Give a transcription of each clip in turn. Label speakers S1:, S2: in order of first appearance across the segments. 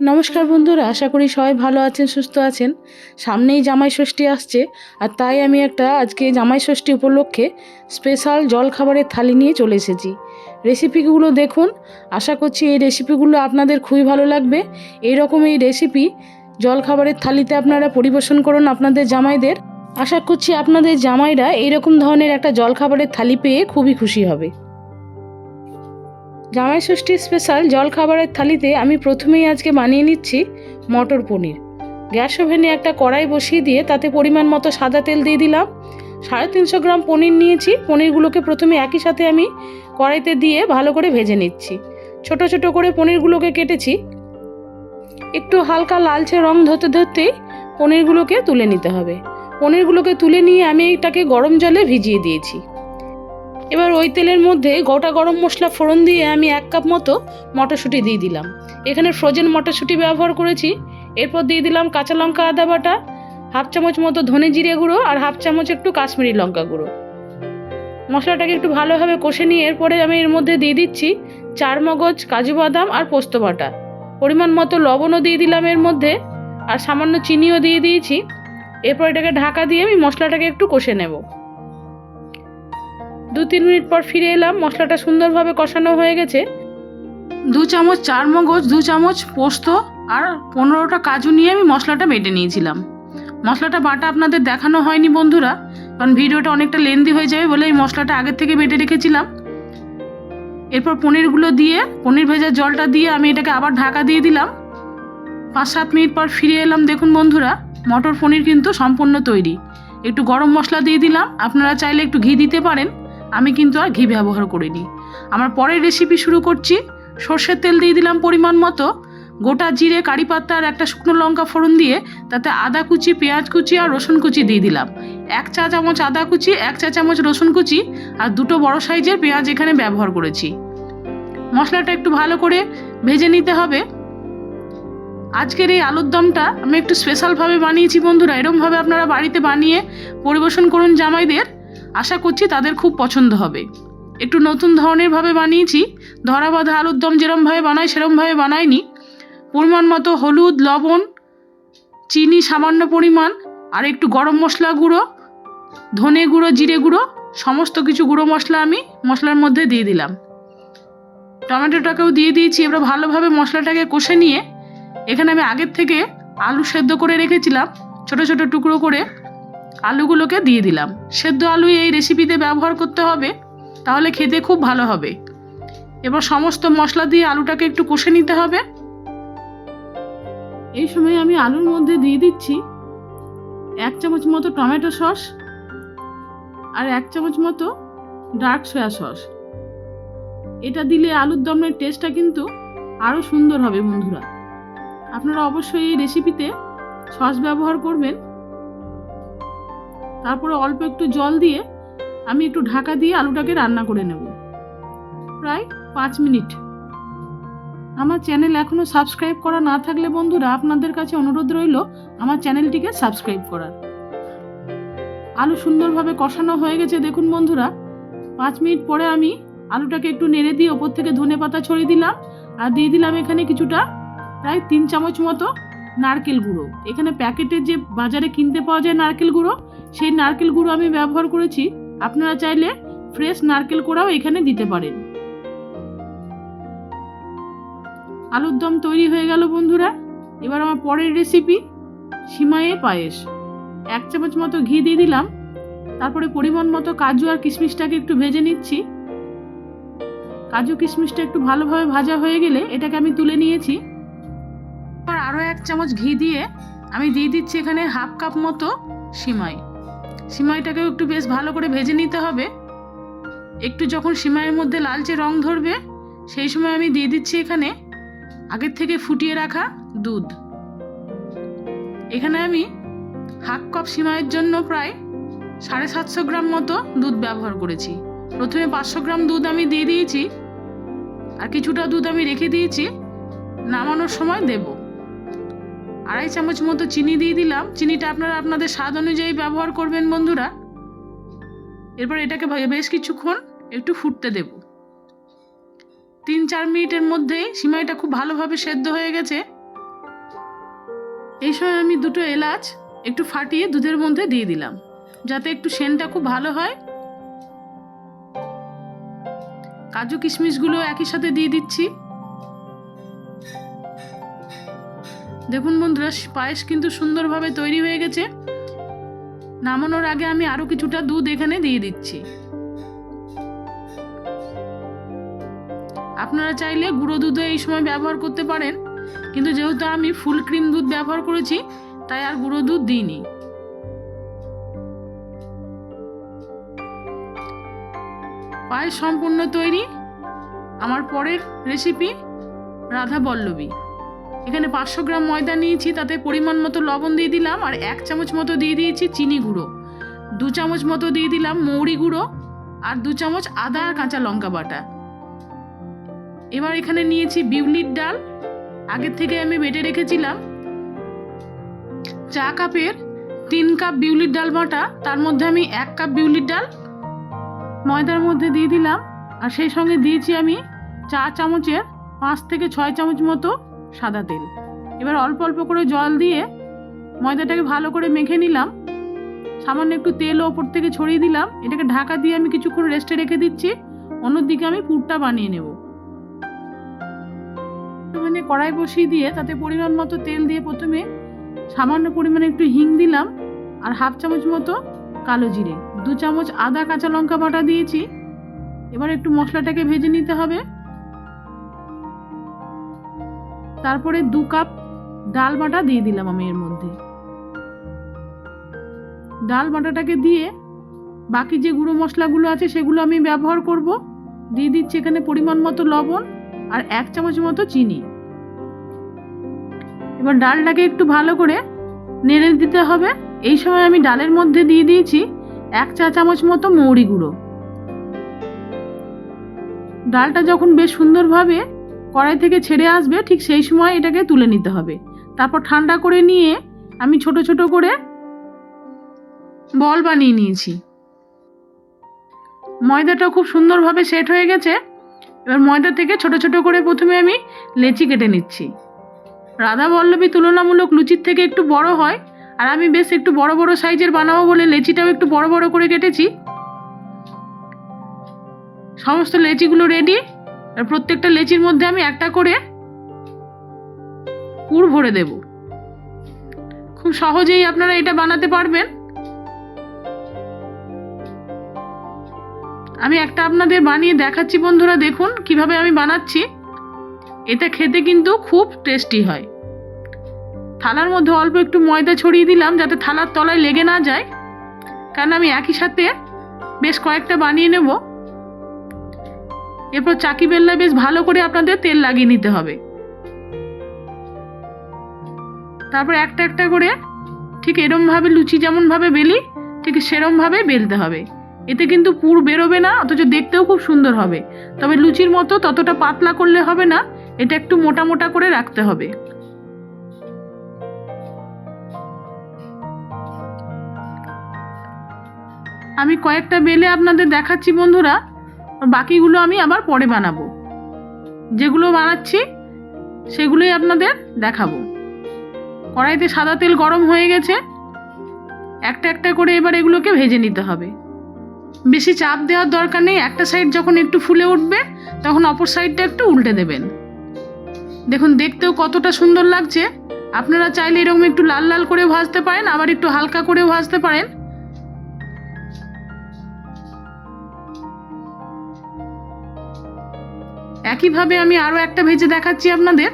S1: নমস্কার বন্ধুরা, আশা করি সবাই ভালো আছেন, সুস্থ আছেন। সামনেই জামাই ষষ্ঠী আসছে, আর তাই আমি একটা আজকে জামাই ষষ্ঠী উপলক্ষে স্পেশাল জল খাবারের থালি নিয়ে চলে এসেছি। রেসিপিগুলো দেখুন, আশা করছি এই রেসিপিগুলো আপনাদের খুবই ভালো লাগবে। এই রকম এই রেসিপি জল খাবারের থালিতে আপনারা পরিবেশন করুন আপনাদের জামাইদের। আশা করছি আপনাদের জামাইরা এইরকম ধরনের একটা জল খাবারের থালি পেয়ে খুবই খুশি হবে। জামাই ষষ্ঠীর স্পেশাল জল খাবারের থালিতে আমি প্রথমেই আজকে বানিয়ে নিচ্ছি মটর পনির। গ্যাস ওভেনে একটা কড়াই বসিয়ে দিয়ে তাতে পরিমাণ মতো সাদা তেল দিয়ে দিলাম। সাড়ে তিনশো গ্রাম পনির নিয়েছি। পনিরগুলোকে প্রথমে একই সাথে আমি কড়াইতে দিয়ে ভালো করে ভেজে নিচ্ছি। ছোট ছোট করে পনিরগুলোকে কেটেছি। একটু হালকা লালচে রং ধরতে ধরতেই পনিরগুলোকে তুলে নিতে হবে। পনিরগুলোকে তুলে নিয়ে আমি এটাকে গরম জলে ভিজিয়ে দিয়েছি। এবার ওই তেলের মধ্যে গোটা গরম মশলা ফোড়ন দিয়ে আমি এক কাপ মতো মটরশুঁটি দিয়ে দিলাম। এখানে ফ্রোজেন মটরশুঁটি ব্যবহার করেছি। এরপর দিয়ে দিলাম কাঁচা লঙ্কা, আদা বাটা, হাফ চামচ মতো ধনে জিরে গুঁড়ো আর হাফ চামচ একটু কাশ্মীরি লঙ্কা গুঁড়ো। মশলাটাকে একটু ভালোভাবে কষে নিয়ে এরপরে আমি এর মধ্যে দিয়ে দিচ্ছি চার মগজ কাজু বাদাম আর পোস্ত বাটা। পরিমাণ মতো লবণও দিয়ে দিলাম এর মধ্যে আর সামান্য চিনিও দিয়ে দিয়েছি। এরপর এটাকে ঢাকা দিয়ে আমি মশলাটাকে একটু কষে নেব। দু তিন মিনিট পর ফিরে এলাম। মশলাটা সুন্দরভাবে কষানো হয়ে গেছে। দু চামচ চার মগজ দু চামচ পোস্ত আর পনেরোটা কাজু নিয়ে আমি মশলাটা বেটে নিয়েছিলাম। মশলাটা বাটা আপনাদের দেখানো হয়নি বন্ধুরা, কারণ ভিডিওটা অনেকটা লেন্দি হয়ে যাবে বলে এই মশলাটা আগের থেকে বেটে রেখেছিলাম। এরপর পনিরগুলো দিয়ে, পনির ভেজার জলটা দিয়ে আমি এটাকে আবার ঢাকা দিয়ে দিলাম। পাঁচ সাত মিনিট পর ফিরে এলাম। দেখুন বন্ধুরা, মটর পনির কিন্তু সম্পূর্ণ তৈরি। একটু গরম মশলা দিয়ে দিলাম। আপনারা চাইলে একটু ঘি দিতে পারেন। আমি কিন্তু আর ঘি ব্যবহার করিনি। আমার পরের রেসিপি শুরু করছি। সর্ষের তেল দিয়ে দিলাম পরিমাণ মতো। গোটা জিরে, কারি পাতা আর একটা শুকনো লঙ্কা ফোড়ন দিয়ে তাতে আদা কুচি, পেঁয়াজ কুচি আর রসুন কুচি দিয়ে দিলাম। এক চা চামচ আদা কুচি, এক চা চামচ রসুন কুচি আর দুটো বড় সাইজের পেঁয়াজ এখানে ব্যবহার করেছি। মশলাটা একটু ভালো করে ভেজে নিতে হবে। আজকের এই আলুর দমটা আমি একটু স্পেশালভাবে বানিয়েছি বন্ধুরা। এরমভাবে আপনারা বাড়িতে বানিয়ে পরিবেশন করুন জামাইদের। আশা করছি তাদের খুব পছন্দ হবে। একটু নতুন ধরনেরভাবে বানিয়েছি। ধরা বাঁধা আলুর দম যেরমভাবে বানাই সেরমভাবে বানাইনি। পরিমাণ মতো হলুদ, লবণ, চিনি, সামান্য পরিমাণ, আর একটু গরম মশলা গুঁড়ো, ধনে গুঁড়ো, জিরে গুঁড়ো, সমস্ত কিছু গুঁড়ো মশলা আমি মশলার মধ্যে দিয়ে দিলাম। টমেটোটাকেও দিয়ে দিয়েছি। এবার ভালোভাবে মশলাটাকে কষে নিয়ে, এখানে আমি আগের থেকে আলু সেদ্ধ করে রেখেছিলাম, ছোট ছোট টুকরো করে। আলুগুলোকে দিয়ে দিলাম। সেদ্ধ আলু এই রেসিপিতে ব্যবহার করতে হবে, তাহলে খেতে খুব ভালো হবে। এবার সমস্ত মশলা দিয়ে আলুটাকে একটু কষে নিতে হবে। এই সময় আমি আলুর মধ্যে দিয়ে দিচ্ছি এক চামচ মতো টমেটো সস আর এক চামচ মতো ডার্ক সয়া সস। এটা দিলে আলুর দমের টেস্টটা কিন্তু আরও সুন্দর হবে বন্ধুরা। আপনারা অবশ্যই এই রেসিপিতে সস ব্যবহার করবেন। তারপরে অল্প একটু জল দিয়ে আমি একটু ঢাকা দিয়ে আলুটাকে রান্না করে নেব। প্রায় পাঁচ মিনিট। আমার চ্যানেল এখনও সাবস্ক্রাইব করা না থাকলে বন্ধুরা, আপনাদের কাছে অনুরোধ রইল আমার চ্যানেলটিকে সাবস্ক্রাইব করার। আলু সুন্দরভাবে কষানো হয়ে গেছে, দেখুন বন্ধুরা। পাঁচ মিনিট পরে আমি আলুটাকে একটু নেড়ে দিয়ে ওপর থেকে ধনে পাতা ছড়িয়ে দিলাম আর দিয়ে দিলাম এখানে কিছুটা প্রায় তিন চামচ মতো নারকেল গুঁড়ো। এখানে প্যাকেটে যে বাজারে কিনতে পাওয়া যায় নারকেল গুঁড়ো সেই নারকেল গুঁড়ো আমি ব্যবহার করেছি। আপনারা চাইলে ফ্রেশ নারকেল কোড়াও এখানে দিতে পারেন। আলুর দম তৈরি হয়ে গেল বন্ধুরা। এবার আমার পরের রেসিপি সিমাইয়ে পায়েস। এক চামচ মতো ঘি দিয়ে দিলাম। তারপরে পরিমাণ মতো কাজু আর কিশমিশটাকে একটু ভেজে নিচ্ছি। কাজু কিশমিশটা একটু ভালোভাবে ভাজা হয়ে গেলে এটাকে আমি তুলে নিয়েছি। আরও এক চামচ ঘি দিয়ে আমি দিয়ে দিচ্ছি এখানে হাফ কাপ মতো সিমাই। সিমাইটাকেও একটু বেশ ভালো করে ভেজে নিতে হবে। একটু যখন সিমাইয়ের মধ্যে লালচে রং ধরবে, সেই সময় আমি দিয়ে দিচ্ছি এখানে আগের থেকে ফুটিয়ে রাখা দুধ। এখানে আমি হাফ কাপ সিমাইয়ের জন্য প্রায় সাড়ে সাতশো গ্রাম মতো দুধ ব্যবহার করেছি। প্রথমে পাঁচশো গ্রাম দুধ আমি দিয়ে দিয়েছি, আর কিছুটা দুধ আমি রেখে দিয়েছি, নামানোর সময় দেব। আড়াই চামচ মতো চিনি দিয়ে দিলাম। চিনিটা আপনারা আপনাদের স্বাদ অনুযায়ী ব্যবহার করবেন বন্ধুরা। এরপর এটাকে বেশ কিছুক্ষণ একটু ফুটতে দেব। তিন চার মিনিটের মধ্যেই সিমাইটা খুব ভালোভাবে সেদ্ধ হয়ে গেছে। এই সময় আমি দুটো এলাচ একটু ফাটিয়ে দুধের মধ্যে দিয়ে দিলাম, যাতে একটু সেনটা খুব ভালো হয়। কাজু কিশমিশগুলো একই সাথে দিয়ে দিচ্ছি। দেখুন বন্ধুরা, পায়েস কিন্তু সুন্দরভাবে তৈরি হয়ে গেছে। নামানোর আগে আমি আরও কিছুটা দুধ এখানে দিয়ে দিচ্ছি। আপনারা চাইলে গুঁড়ো দুধও এই সময় ব্যবহার করতে পারেন, কিন্তু যেহেতু আমি ফুল ক্রিম দুধ ব্যবহার করেছি, তাই আর গুঁড়ো দুধ দিইনি। পায়েস সম্পূর্ণ তৈরি। আমার পরের রেসিপি রাধা বল্লবী। এখানে পাঁচশো গ্রাম ময়দা নিয়েছি, তাতে পরিমাণ মতো লবণ দিয়ে দিলাম আর এক চামচ মতো দিয়ে দিয়েছি চিনি গুঁড়ো। দু চামচ মতো দিয়ে দিলাম মৌরি গুঁড়ো আর দু চামচ আদা আর কাঁচা লঙ্কা বাটা। এবার এখানে নিয়েছি বিউলির ডাল। আগের থেকে আমি বেটে রেখেছিলাম চা কাপের তিন কাপ বিউলির ডাল বাটা, তার মধ্যে আমি এক কাপ বিউলির ডাল ময়দার মধ্যে দিয়ে দিলাম। আর সেই সঙ্গে দিয়েছি আমি চা চামচের পাঁচ থেকে ছয় চামচ মতো সাদা তেল। এবার অল্প অল্প করে জল দিয়ে ময়দাটাকে ভালো করে মেখে নিলাম। সামান্য একটু তেল ওপর থেকে ছড়িয়ে দিলাম। এটাকে ঢাকা দিয়ে আমি কিছুক্ষণ রেস্টে রেখে দিচ্ছি। অন্যদিকে আমি পুরটা বানিয়ে নেব। মানে কড়াই বসিয়ে দিয়ে তাতে পরিমাণ মতো তেল দিয়ে প্রথমে সামান্য পরিমাণে একটু হিং দিলাম আর হাফ চামচ মতো কালো জিরে। দু চামচ আদা কাঁচা লঙ্কা বাটা দিয়েছি। এবার একটু মশলাটাকে ভেজে নিতে হবে। তারপরে দু কাপ ডাল বাটা দিয়ে দিলাম আমি এর মধ্যে। ডাল বাটাটাকে দিয়ে বাকি যে গুঁড়ো মশলাগুলো আছে সেগুলো আমি ব্যবহার করব। দিয়ে দিচ্ছি এখানে পরিমাণ মতো লবণ আর এক চামচ মতো চিনি। এবার ডালটাকে একটু ভালো করে নেড়ে দিতে হবে। এই সময় আমি ডালের মধ্যে দিয়ে দিয়েছি এক চা চামচ মতো মৌরি গুঁড়ো। ডালটা যখন বেশ সুন্দরভাবে কড়াই থেকে ছেড়ে আসবে, ঠিক সেই সময় এটাকে তুলে নিতে হবে। তারপর ঠান্ডা করে নিয়ে আমি ছোট ছোট করে বল বানিয়ে নিয়েছি। ময়দাটা খুব সুন্দরভাবে সেট হয়ে গেছে। এবার ময়দা থেকে ছোট ছোট করে প্রথমে আমি লেচি কেটে নিচ্ছি। রাধা বল্লভী তুলনামূলক লুচির থেকে একটু বড় হয়, আর আমি বেশ একটু বড় বড় সাইজের বানাবো বলে লেচিটাও একটু বড় বড় করে কেটেছি। সমস্ত লেচিগুলো রেডি আর প্রত্যেকটা লেচির মধ্যে আমি একটা করে পুর ভরে দেব। খুব সহজেই আপনারা এটা বানাতে পারবেন। আমি একটা আপনাদের বানিয়ে দেখাচ্ছি বন্ধুরা, দেখুন কীভাবে আমি বানাচ্ছি। এটা খেতে কিন্তু খুব টেস্টি হয়। থালার মধ্যে অল্প একটু ময়দা ছড়িয়ে দিলাম যাতে থালার তলায় লেগে না যায়। কারণ আমি একই সাথে বেশ কয়েকটা বানিয়ে নেব। এরপর চাকি বেলনায় বেশ ভালো করে আপনাদের তেল লাগিয়ে নিতে হবে। তারপর একটা একটা করে ঠিক এরমভাবে লুচি যেমনভাবে বেলি, ঠিক সেরমভাবে বেলতে হবে। এতে কিন্তু পুর বেরোবে না, অথচ দেখতেও খুব সুন্দর হবে। তবে লুচির মতো ততটা পাতলা করলে হবে না, এটা একটু মোটা মোটা করে রাখতে হবে। আমি কয়েকটা বেলে আপনাদের দেখাচ্ছি বন্ধুরা। বাকিগুলো আমি আবার পরে বানাবো। যেগুলো বানাচ্ছি, সেগুলোই আপনাদের দেখাবো। কড়াইতে সাদা তেল গরম হয়ে গেছে। একটা একটা করে এবার এগুলোকে ভেজে নিতে হবে। বেশি চাপ দেওয়ার দরকার নেই। একটা সাইড যখন একটু ফুলে উঠবে, তখন অপর সাইডটা একটু উল্টে দেবেন। দেখুন, দেখতেও কতটা সুন্দর লাগছে। আপনারা চাইলে এরকম একটু লাল লাল করে ভাজতে পারেন, আবার একটু হালকা করেও ভাজতে পারেন। একইভাবে আমি আরও একটা ভেজে দেখাচ্ছি আপনাদের।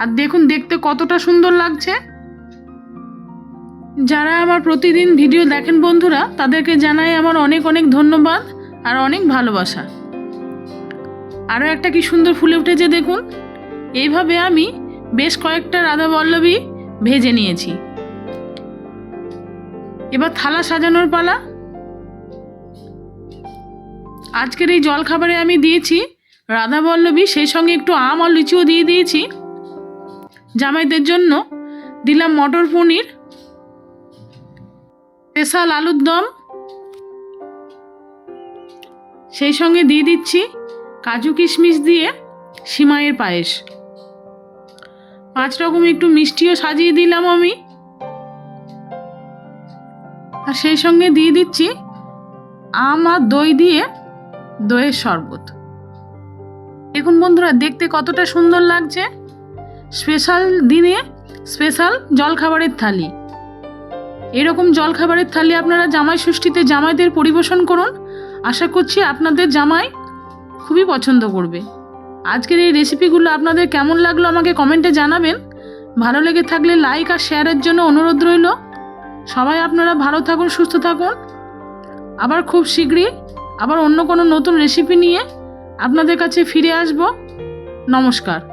S1: আর দেখুন, দেখতে কতটা সুন্দর লাগছে। যারা আমার প্রতিদিন ভিডিও দেখেন বন্ধুরা, তাদেরকে জানাই আমার অনেক অনেক ধন্যবাদ আর অনেক ভালোবাসা। আরও একটা কি সুন্দর ফুলে উঠেছে দেখুন। এইভাবে আমি বেশ কয়েকটা রাধা বল্লভী ভেজে নিয়েছি। এবার থালা সাজানোর পালা। আজকের এই জলখাবারে আমি দিয়েছি রাধা বল্লভী সেই সঙ্গে একটু আম আর লিচুও দিয়ে দিয়েছি। জামাইদের জন্য দিলাম মটর পনির, স্পেশাল আলুর দম, সেই সঙ্গে দিয়ে দিচ্ছি কাজু কিশমিশ দিয়ে সিমাইয়ের পায়েস। পাঁচ রকম একটু মিষ্টিও সাজিয়ে দিলাম আমি। আর সেই সঙ্গে দিয়ে দিচ্ছি আম আর দই দিয়ে দইয়ের শরবত। দেখুন বন্ধুরা, দেখতে কতটা সুন্দর লাগছে। স্পেশাল দিনে স্পেশাল জলখাবারের থালি। এরকম জলখাবারের থালি আপনারা জামাই ষষ্ঠীতে জামাইদের পরিবেশন করুন। আশা করছি আপনাদের জামাই খুবই পছন্দ করবে। আজকের এই রেসিপিগুলো আপনাদের কেমন লাগল আমাকে কমেন্টে জানাবেন। ভালো লেগে থাকলে লাইক আর শেয়ারের জন্য অনুরোধ রইল। সবাই আপনারা ভালো থাকুন, সুস্থ থাকুন। আবার খুব শীঘ্রই আবার অন্য কোনো নতুন রেসিপি নিয়ে আপনাদের কাছে ফিরে আসব। নমস্কার।